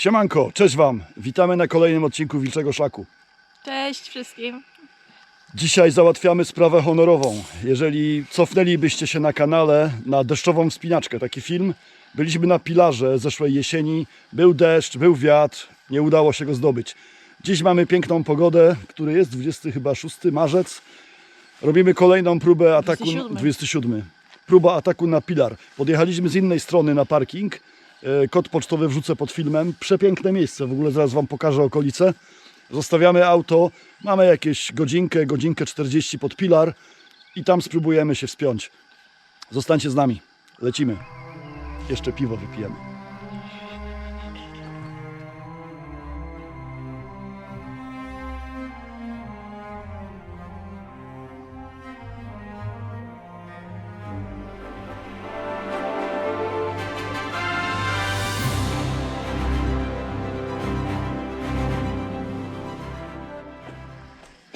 Siemanko, cześć Wam. Witamy na kolejnym odcinku Wilczego Szlaku. Cześć wszystkim. Dzisiaj załatwiamy sprawę honorową. Jeżeli cofnęlibyście się na kanale na deszczową wspinaczkę, taki film, byliśmy na Pilarze zeszłej jesieni, był deszcz, był wiatr, nie udało się go zdobyć. Dziś mamy piękną pogodę, który jest 20 chyba 6 marzec. Robimy kolejną próbę ataku 27. 27. Próba ataku na Pilar. Podjechaliśmy z innej strony na parking. E, Kod pocztowy wrzucę pod filmem. Przepiękne miejsce, w ogóle zaraz Wam pokażę okolice. Zostawiamy auto, mamy jakieś godzinkę, godzinkę 40 pod Pilar i tam spróbujemy się wspiąć. Zostańcie z nami, lecimy. Jeszcze piwo wypijemy.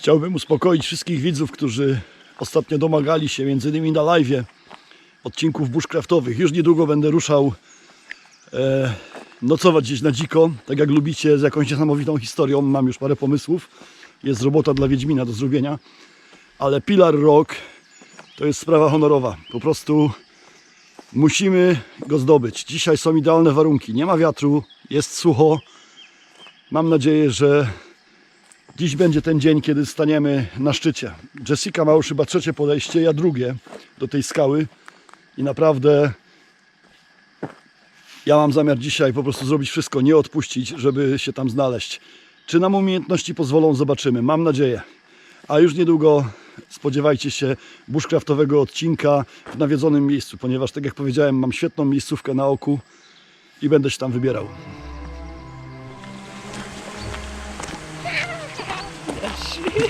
Chciałbym uspokoić wszystkich widzów, którzy ostatnio domagali się, między innymi na live, odcinków bushcraftowych. Już niedługo będę ruszał e, nocować gdzieś na dziko, tak jak lubicie, z jakąś niesamowitą historią. Mam już parę pomysłów. Jest robota dla Wiedźmina do zrobienia. Ale Pilar Rock to jest sprawa honorowa. Po prostu musimy go zdobyć. Dzisiaj są idealne warunki. Nie ma wiatru, jest sucho. Mam nadzieję, że Dziś będzie ten dzień, kiedy staniemy na szczycie. Jessica ma już chyba trzecie podejście, ja drugie do tej skały i naprawdę ja mam zamiar dzisiaj po prostu zrobić wszystko, nie odpuścić, żeby się tam znaleźć. Czy nam umiejętności pozwolą, zobaczymy. Mam nadzieję. A już niedługo spodziewajcie się bushcraftowego odcinka w nawiedzonym miejscu, ponieważ tak jak powiedziałem, mam świetną miejscówkę na oku i będę się tam wybierał.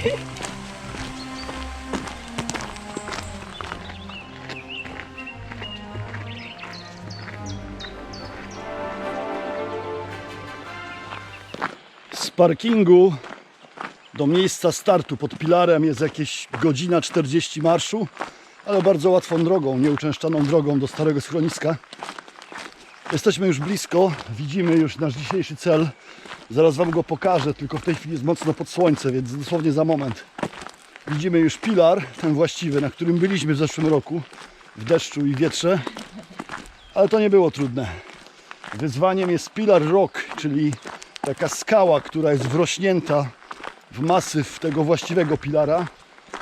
Z parkingu do miejsca startu pod Pilarem jest jakieś godzina 40 marszu, ale bardzo łatwą drogą, nieuczęszczaną drogą do starego schroniska. Jesteśmy już blisko, widzimy już nasz dzisiejszy cel. Zaraz Wam go pokażę, tylko w tej chwili jest mocno pod słońce, więc dosłownie za moment. Widzimy już Pilar, ten właściwy, na którym byliśmy w zeszłym roku, w deszczu i wietrze, ale to nie było trudne. Wyzwaniem jest Pilar Rock, czyli taka skała, która jest wrośnięta w masyw tego właściwego pilara.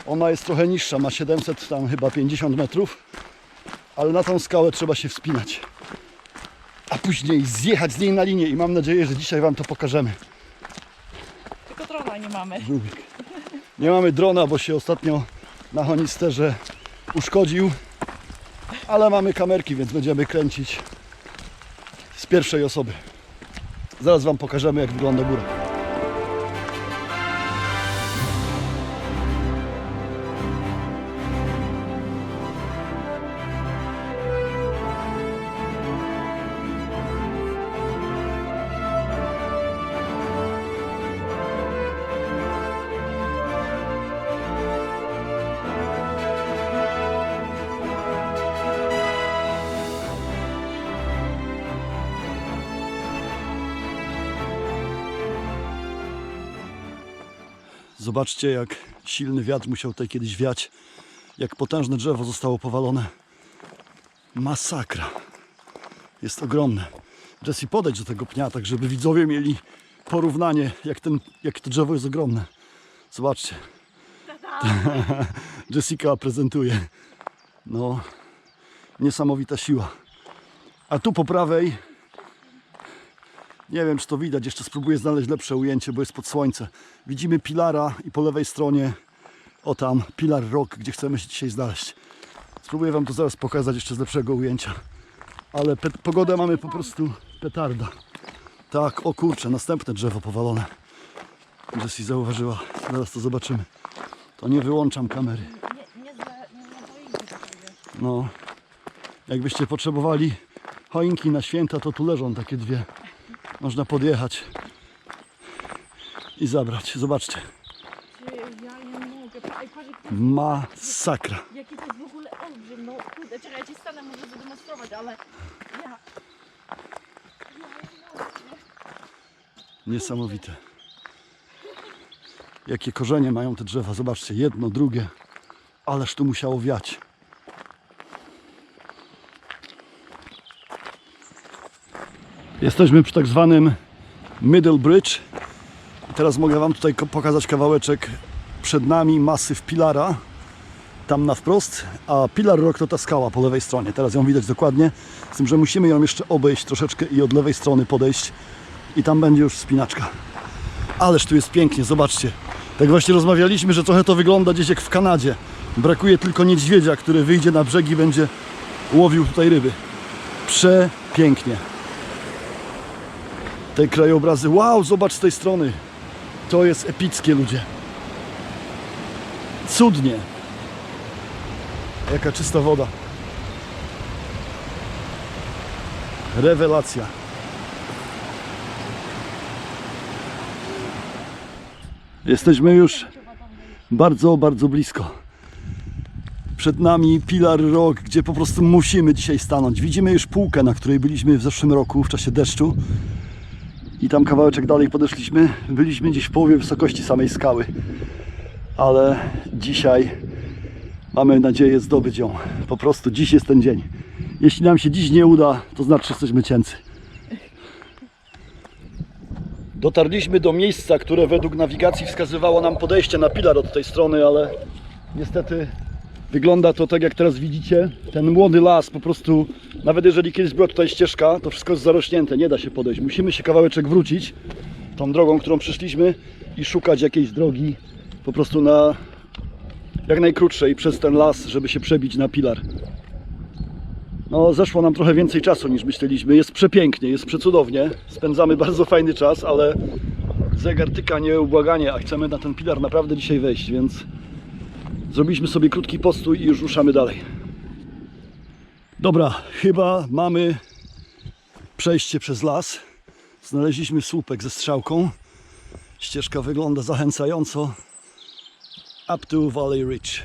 Ona jest trochę niższa, ma 700 tam chyba 50 metrów, ale na tą skałę trzeba się wspinać. A później zjechać z niej na linię i mam nadzieję, że dzisiaj Wam to pokażemy. Tylko trona nie mamy. Nie mamy drona, bo się ostatnio na Honisterze uszkodził, ale mamy kamerki, więc będziemy kręcić z pierwszej osoby. Zaraz Wam pokażemy, jak wygląda góra. Zobaczcie, jak silny wiatr musiał tutaj kiedyś wiać. Jak potężne drzewo zostało powalone. Masakra. Jest ogromne. Jesse, podejdź do tego pnia, tak żeby widzowie mieli porównanie, jak, ten, jak to drzewo jest ogromne. Zobaczcie. Jessica prezentuje. No, niesamowita siła. A tu po prawej nie wiem, czy to widać, jeszcze spróbuję znaleźć lepsze ujęcie, bo jest pod słońce. Widzimy Pilara i po lewej stronie, o tam, Pilar Rock, gdzie chcemy się dzisiaj znaleźć. Spróbuję Wam to zaraz pokazać jeszcze z lepszego ujęcia. Ale pogodę mamy po prostu petarda. Tak, o kurczę, następne drzewo powalone. Jessie zauważyła, zaraz to zobaczymy. To nie wyłączam kamery. No, jakbyście potrzebowali choinki na święta, to tu leżą takie dwie. Można podjechać i zabrać. Zobaczcie, ja nie mogę. Pa- Ej, patrz, jak to jest, masakra. jaki to jest w ogóle olbrzym. No kurde, czekaj, ja ci stanę, może zademonstrować, ale ja... Ja nie mogę. Niesamowite. Jakie korzenie mają te drzewa. Zobaczcie, jedno, drugie. Ależ tu musiało wiać. Jesteśmy przy tak zwanym Middle Bridge. Teraz mogę Wam tutaj pokazać kawałeczek przed nami masyw Pilara. Tam na wprost, a Pilar Rock to ta skała po lewej stronie. Teraz ją widać dokładnie, z tym, że musimy ją jeszcze obejść troszeczkę i od lewej strony podejść i tam będzie już wspinaczka. Ależ tu jest pięknie, zobaczcie. Tak właśnie rozmawialiśmy, że trochę to wygląda gdzieś jak w Kanadzie. Brakuje tylko niedźwiedzia, który wyjdzie na brzeg i będzie łowił tutaj ryby. Przepięknie. Te krajobrazy. Wow, zobacz z tej strony. To jest epickie, ludzie. Cudnie. Jaka czysta woda. Rewelacja. Jesteśmy już bardzo, bardzo blisko. Przed nami Pilar Rock, gdzie po prostu musimy dzisiaj stanąć. Widzimy już półkę, na której byliśmy w zeszłym roku w czasie deszczu. I tam kawałeczek dalej podeszliśmy. Byliśmy gdzieś w połowie wysokości samej skały. Ale dzisiaj mamy nadzieję zdobyć ją. Po prostu dziś jest ten dzień. Jeśli nam się dziś nie uda, to znaczy, że jesteśmy cięcy. Dotarliśmy do miejsca, które według nawigacji wskazywało nam podejście na pilar od tej strony, ale niestety wygląda to tak jak teraz widzicie. Ten młody las po prostu, nawet jeżeli kiedyś była tutaj ścieżka, to wszystko jest zarośnięte, nie da się podejść. Musimy się kawałeczek wrócić tą drogą, którą przyszliśmy i szukać jakiejś drogi po prostu na jak najkrótszej przez ten las, żeby się przebić na pilar. No, zeszło nam trochę więcej czasu niż myśleliśmy. Jest przepięknie, jest przecudownie. Spędzamy bardzo fajny czas, ale zegar tyka nieubłaganie, a chcemy na ten pilar naprawdę dzisiaj wejść, więc zrobiliśmy sobie krótki postój i już ruszamy dalej. Dobra, chyba mamy przejście przez las. Znaleźliśmy słupek ze strzałką. Ścieżka wygląda zachęcająco. Up to Valley Ridge.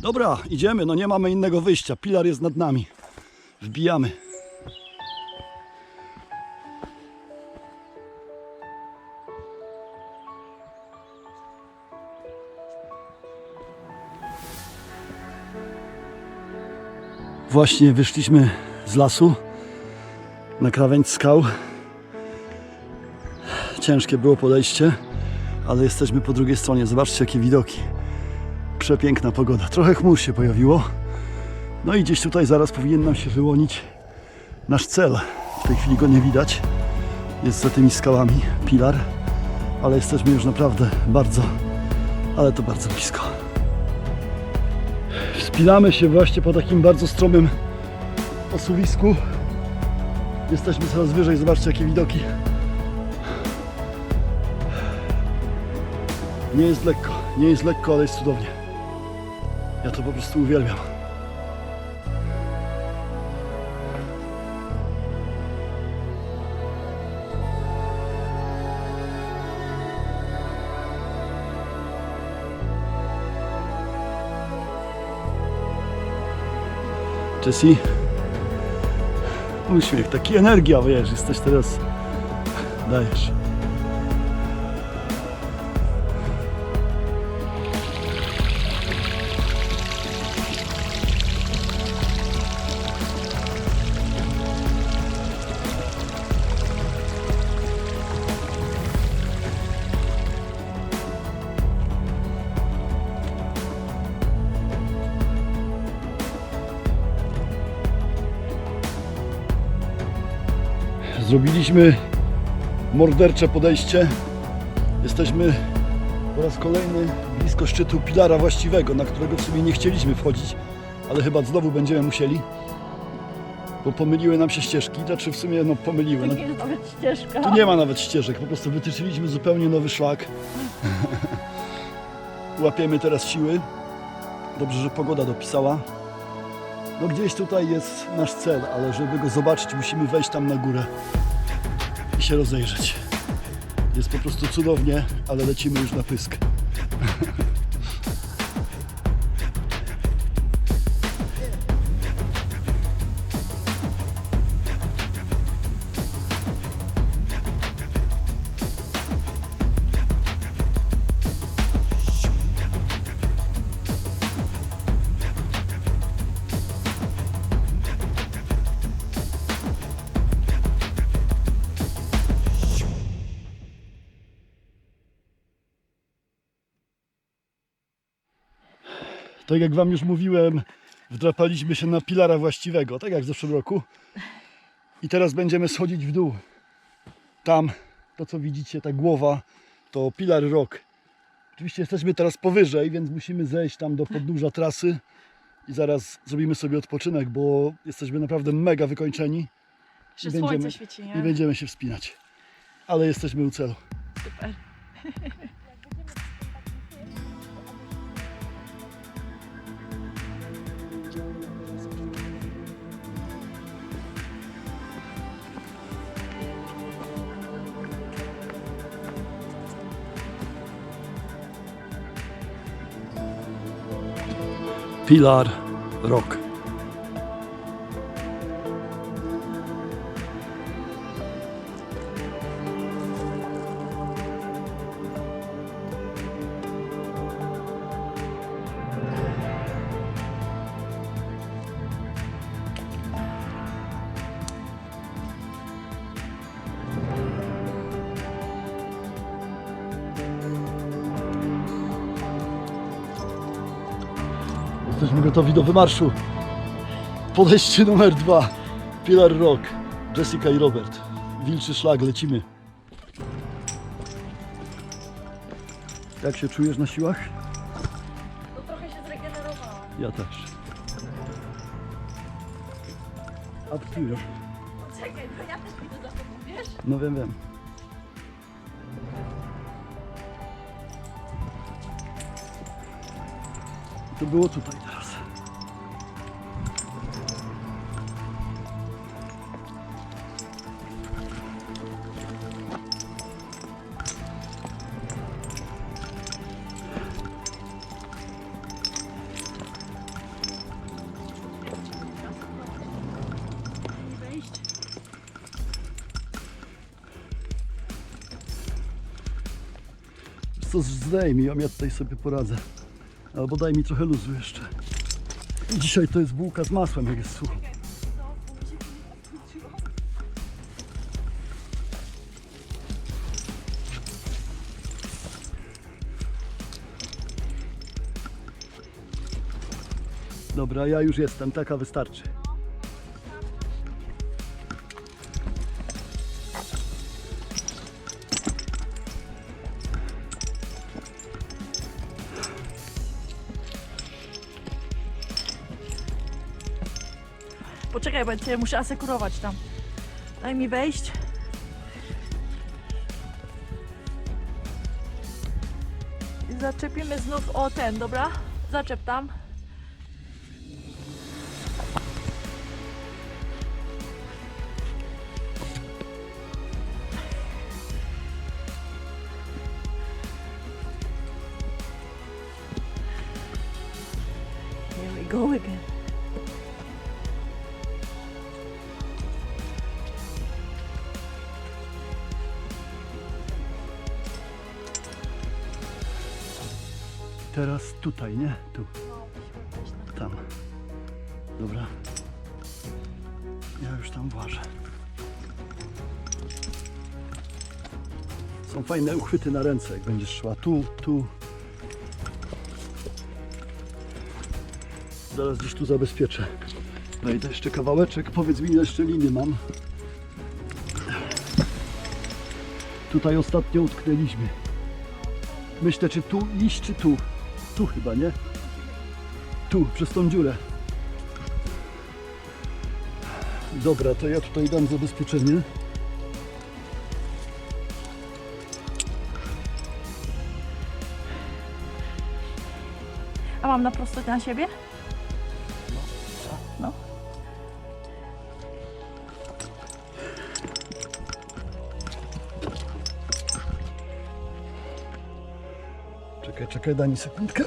Dobra, idziemy, no nie mamy innego wyjścia. Pilar jest nad nami. Wbijamy. Właśnie wyszliśmy z lasu na krawędź skał. Ciężkie było podejście, ale jesteśmy po drugiej stronie. Zobaczcie jakie widoki. Przepiękna pogoda. Trochę chmur się pojawiło. No i gdzieś tutaj zaraz powinien nam się wyłonić nasz cel. W tej chwili go nie widać. Jest za tymi skałami pilar, ale jesteśmy już naprawdę bardzo, ale to bardzo blisko. Wspinamy się właśnie po takim bardzo stromym osuwisku. Jesteśmy coraz wyżej, zobaczcie jakie widoki. Nie jest lekko, nie jest lekko, ale jest cudownie. Ja to po prostu uwielbiam. Jessie. Uśmiech, taki energia, wiesz, jesteś teraz... Dajesz. Zrobiliśmy mordercze podejście. Jesteśmy po raz kolejny blisko szczytu pilara właściwego, na którego w sumie nie chcieliśmy wchodzić, ale chyba znowu będziemy musieli, bo pomyliły nam się ścieżki. Znaczy w sumie no pomyliły. No, jest nawet ścieżka. tu nie ma nawet ścieżek, po prostu wytyczyliśmy zupełnie nowy szlak. Łapiemy teraz siły. Dobrze, że pogoda dopisała. No gdzieś tutaj jest nasz cel, ale żeby go zobaczyć, musimy wejść tam na górę i się rozejrzeć. Jest po prostu cudownie, ale lecimy już na pysk. Tak jak Wam już mówiłem, wdrapaliśmy się na pilara właściwego, tak jak w zeszłym roku. I teraz będziemy schodzić w dół. Tam, to co widzicie, ta głowa, to pilar rock. Oczywiście jesteśmy teraz powyżej, więc musimy zejść tam do podnóża trasy i zaraz zrobimy sobie odpoczynek, bo jesteśmy naprawdę mega wykończeni Jeszcze I słońce będziemy- świeci, i nie? będziemy się wspinać. Ale jesteśmy u celu. Super. Pilar Rock. Gotowi do wymarszu. Podejście numer dwa. Pilar Rock. Jessica i Robert. Wilczy szlak, lecimy. Jak się czujesz na siłach? No trochę się zregenerowałam. Ja też. Up to you. Czekaj, bo ja też idę za tobą, wiesz? No wiem, wiem. To było tutaj teraz. Zdejmij, a ja tutaj sobie poradzę. Albo daj mi trochę luzu jeszcze. Dzisiaj to jest bułka z masłem, jak jest sucho. Dobra, ja już jestem, taka wystarczy. Poczekaj, bo cię muszę asekurować tam. Daj mi wejść. I zaczepimy znów o ten, dobra? Zaczep tam. Here we go again. Teraz tutaj, nie? Tu. Tam. Dobra. Ja już tam włażę. Są fajne uchwyty na ręce, jak będziesz szła tu, tu. Zaraz gdzieś tu zabezpieczę. Wejdę jeszcze kawałeczek. Powiedz mi, ile jeszcze liny mam. Tutaj ostatnio utknęliśmy. Myślę, czy tu iść, czy tu. Tu chyba, nie? Tu, przez tą dziurę. Dobra, to ja tutaj dam zabezpieczenie. A mam na prosto na siebie? Czekaj, daj sekundkę.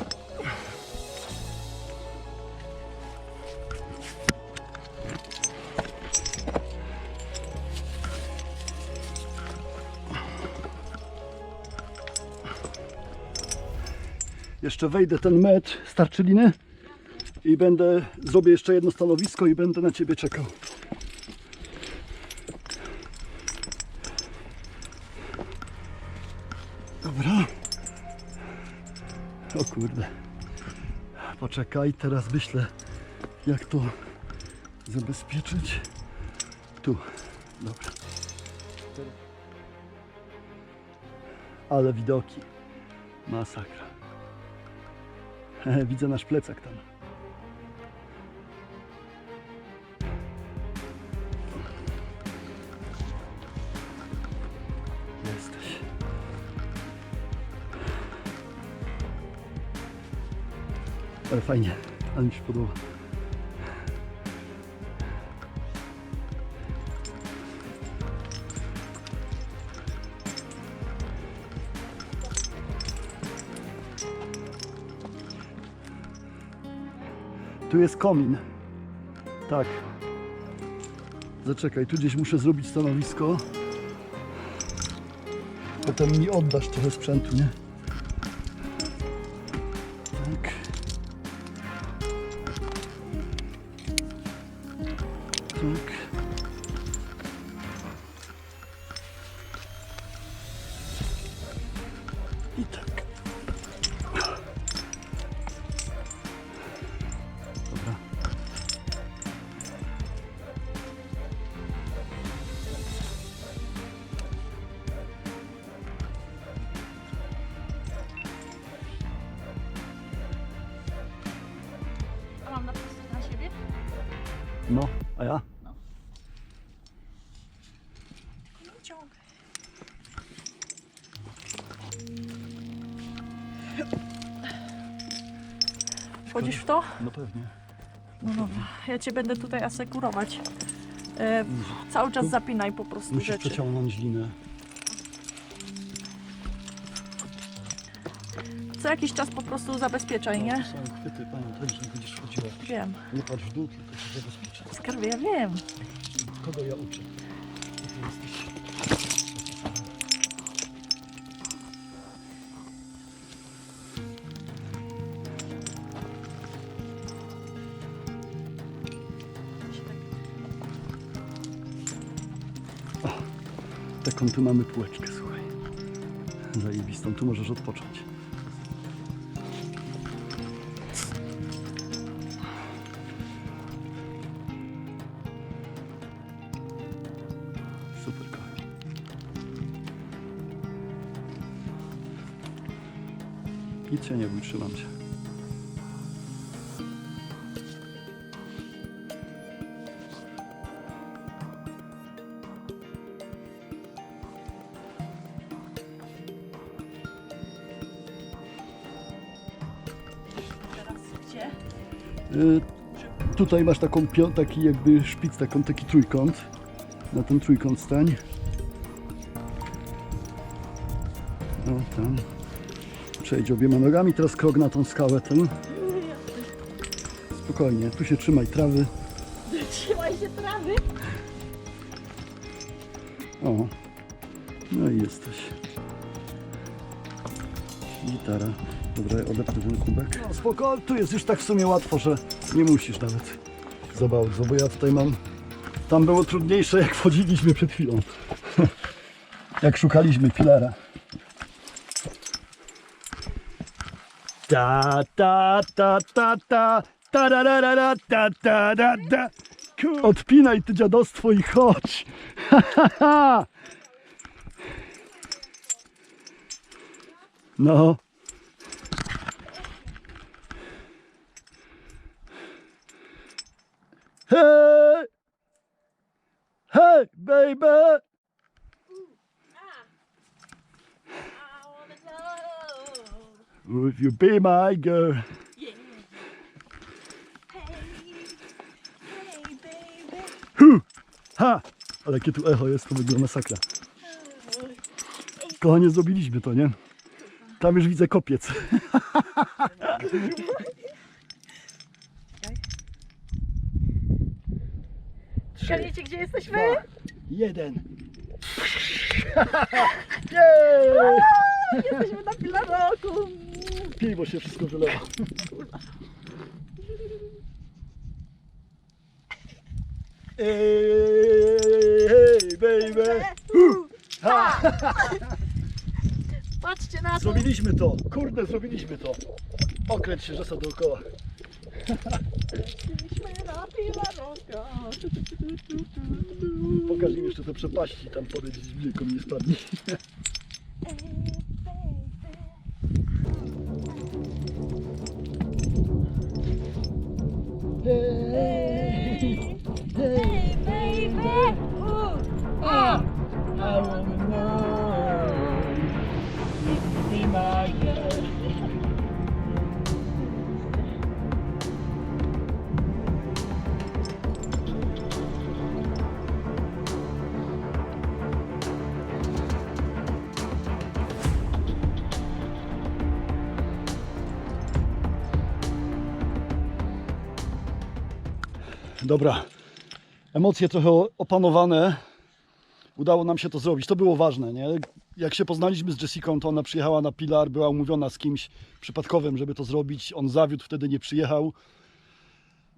Jeszcze wejdę ten metr, starczy liny i będę, zrobię jeszcze jedno stanowisko i będę na Ciebie czekał. Kurde. Poczekaj, teraz myślę, jak to zabezpieczyć. Tu, dobra. Ale widoki. Masakra. Widzę nasz plecak tam. Ale fajnie, ale mi się podoba. Tu jest komin. Tak. Zaczekaj, tu gdzieś muszę zrobić stanowisko. Potem mi oddasz trochę sprzętu, nie? Wchodzisz w to? No pewnie. No dobra, ja cię będę tutaj asekurować. E, cały czas zapinaj po prostu Musisz rzeczy. przeciągnąć linę. Co jakiś czas po prostu zabezpieczaj, nie? To są chwyty, pamiętaj, że nie będziesz chodziła. Wiem. Nie patrz w dół, tylko się zabezpieczaj. Skarbie, ja wiem. Kogo ja uczę? Ty jesteś... taką tu mamy półeczkę, słuchaj. Zajebistą, tu możesz odpocząć. Super. Nic się nie bój, trzymam cię. Tutaj masz taką taki jakby szpic, taką, taki trójkąt. Na ten trójkąt stań. O, tam. Przejdź obiema nogami, teraz krok na tą skałę ten. Spokojnie, tu się trzymaj trawy. Trzymaj się trawy. O, no i jesteś. Gitara. Dobra, odepnę ten kubek. No spoko, tu jest już tak w sumie łatwo, że nie musisz nawet za bardzo, bo ja tutaj mam... Tam było trudniejsze, jak wchodziliśmy przed chwilą. jak szukaliśmy filara. Ta ta ta ta ta ta da da da da ta ta da da Odpinaj ty dziadostwo i chodź. No. Hey! Hey, baby! Would you be my girl? Hey, hey baby. Hu! Ha! Ale jakie tu echo jest, to w ogóle masakra. Kochanie, zrobiliśmy to, nie? Tam już widzę kopiec. Zgadniecie, gdzie jesteśmy? Jeden. Jej! Jesteśmy na Pilaroku. Piwo się wszystko wylewa. Ej, hey, baby! Ha! Patrzcie na to. Zrobiliśmy to! Kurde, zrobiliśmy to! Okręć się, że dookoła. Pokaż im jeszcze te przepaści, tam podejdź z wilką nie spadnie. Hey, Dobra, emocje trochę opanowane. Udało nam się to zrobić. To było ważne, nie? Jak się poznaliśmy z Jessicą, to ona przyjechała na Pilar, była umówiona z kimś przypadkowym, żeby to zrobić. On zawiódł, wtedy nie przyjechał.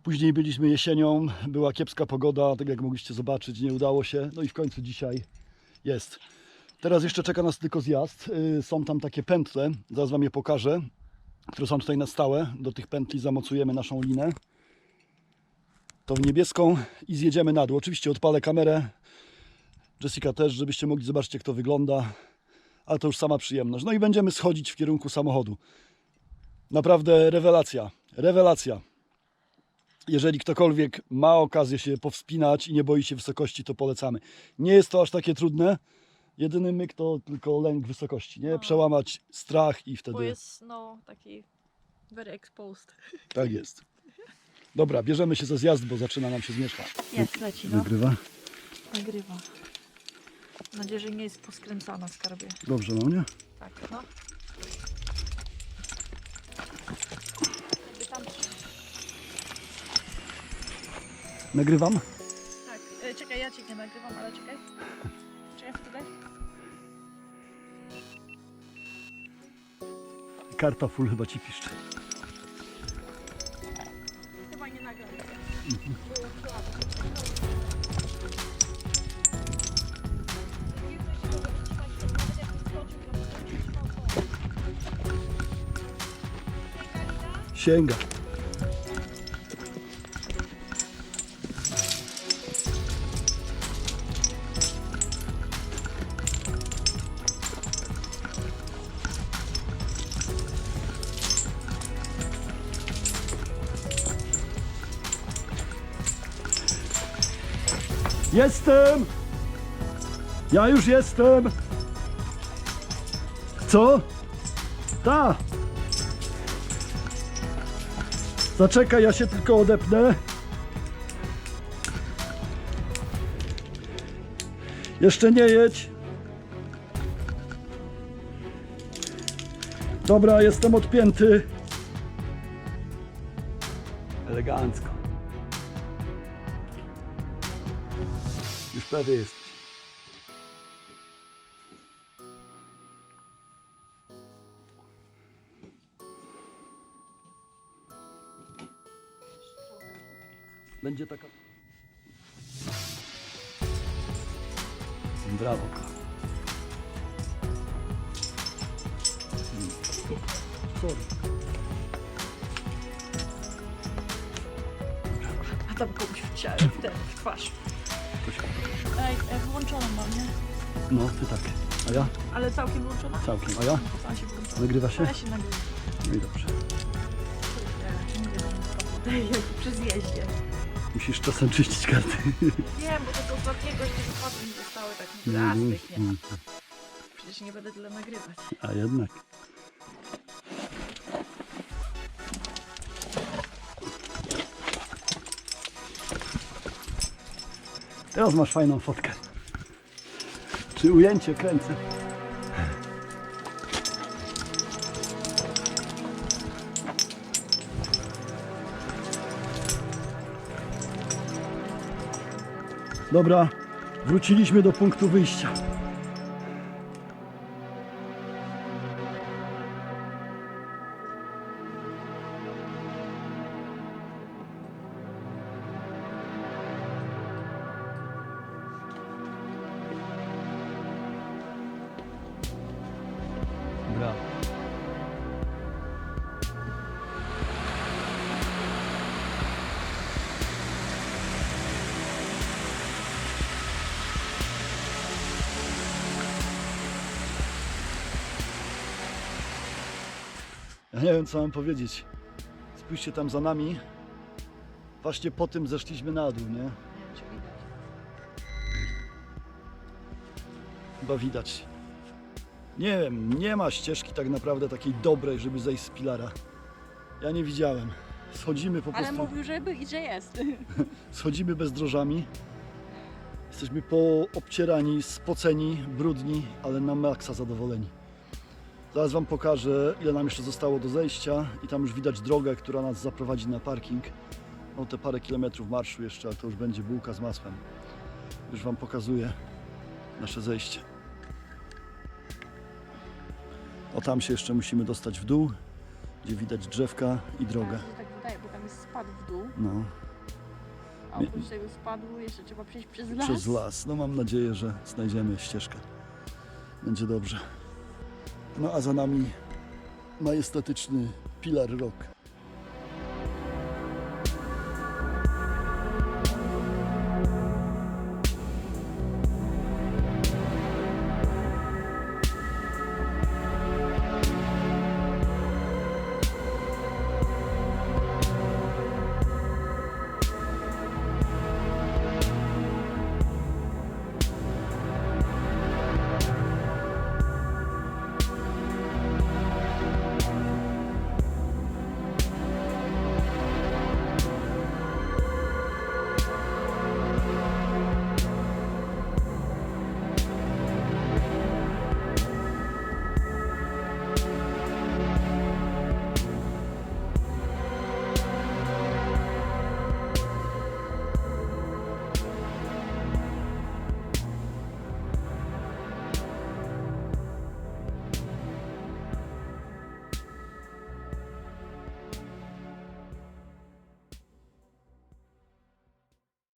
Później byliśmy jesienią, była kiepska pogoda, tak jak mogliście zobaczyć, nie udało się. No i w końcu dzisiaj jest. Teraz jeszcze czeka nas tylko zjazd. Yy, Są tam takie pętle, zaraz Wam je pokażę, które są tutaj na stałe. Do tych pętli zamocujemy naszą linę. To w niebieską i zjedziemy na dół. Oczywiście odpalę kamerę, Jessica też, żebyście mogli zobaczyć jak to wygląda. Ale to już sama przyjemność. No i będziemy schodzić w kierunku samochodu. Naprawdę rewelacja. Rewelacja. Jeżeli ktokolwiek ma okazję się powspinać i nie boi się wysokości, to polecamy. Nie jest to aż takie trudne. Jedyny myk to tylko lęk wysokości, nie? No. Przełamać strach i Bo wtedy jest no taki very exposed. tak jest. Dobra, bierzemy się za zjazd, bo zaczyna nam się zmieszać. Jest, leci no. Nagrywa? Nagrywa. Mam nadzieję, że nie jest poskręcana skarbie. Dobrze, no nie? Tak, no. Jakby tam... Nagrywam? Tak, e, czekaj, ja cię nie nagrywam, ale czekaj. Czekaj wtedy. Karta full chyba ci piszczy. Sięga. Jestem! Ja już jestem! Co? Ta! Zaczekaj, ja się tylko odepnę. Jeszcze nie jedź. Dobra, jestem odpięty. Elegancko. Jest. Będzie taka. Brawo. Sorry. A tam komuś wciąłem w ten, w twarz. Ej, e, wyłączoną mam, nie? No, ty tak. A ja? Ale całkiem wyłączona? Całkiem. A ja? Sama się wyłączyła. Nagrywa się? Ja się nagrywam. No i dobrze. Ja nie wiem, jak przy zjeździe. Musisz czasem czyścić karty. Wiem, bo to do ostatniego jeszcze wypadły mi zostały tak a Mhm, styknie. mhm. Przecież nie będę tyle nagrywać. A jednak. Teraz masz fajną fotkę. Czy ujęcie kręcę? Dobra, wróciliśmy do punktu wyjścia. Ja nie wiem, co mam powiedzieć. Spójrzcie tam za nami. Właśnie po tym zeszliśmy na dół, nie? Chyba widać. Nie wiem, nie ma ścieżki tak naprawdę takiej dobrej, żeby zejść z pilara. Ja nie widziałem. Schodzimy po Ale prostu, mówił, że, by, że jest. schodzimy bezdrożami. Jesteśmy poobcierani, spoceni, brudni, ale na maksa zadowoleni. Zaraz Wam pokażę, ile nam jeszcze zostało do zejścia i tam już widać drogę, która nas zaprowadzi na parking. No te parę kilometrów marszu jeszcze, ale to już będzie bułka z masłem. Już Wam pokazuję nasze zejście. O tam się jeszcze musimy dostać w dół, gdzie widać drzewka i drogę. Tak, tak wydaje, bo tam jest spad w dół, No, a oprócz tego spadu jeszcze trzeba przejść przez las. przez las. No mam nadzieję, że znajdziemy ścieżkę. Będzie dobrze. No a za nami majestatyczny Pilar Rock.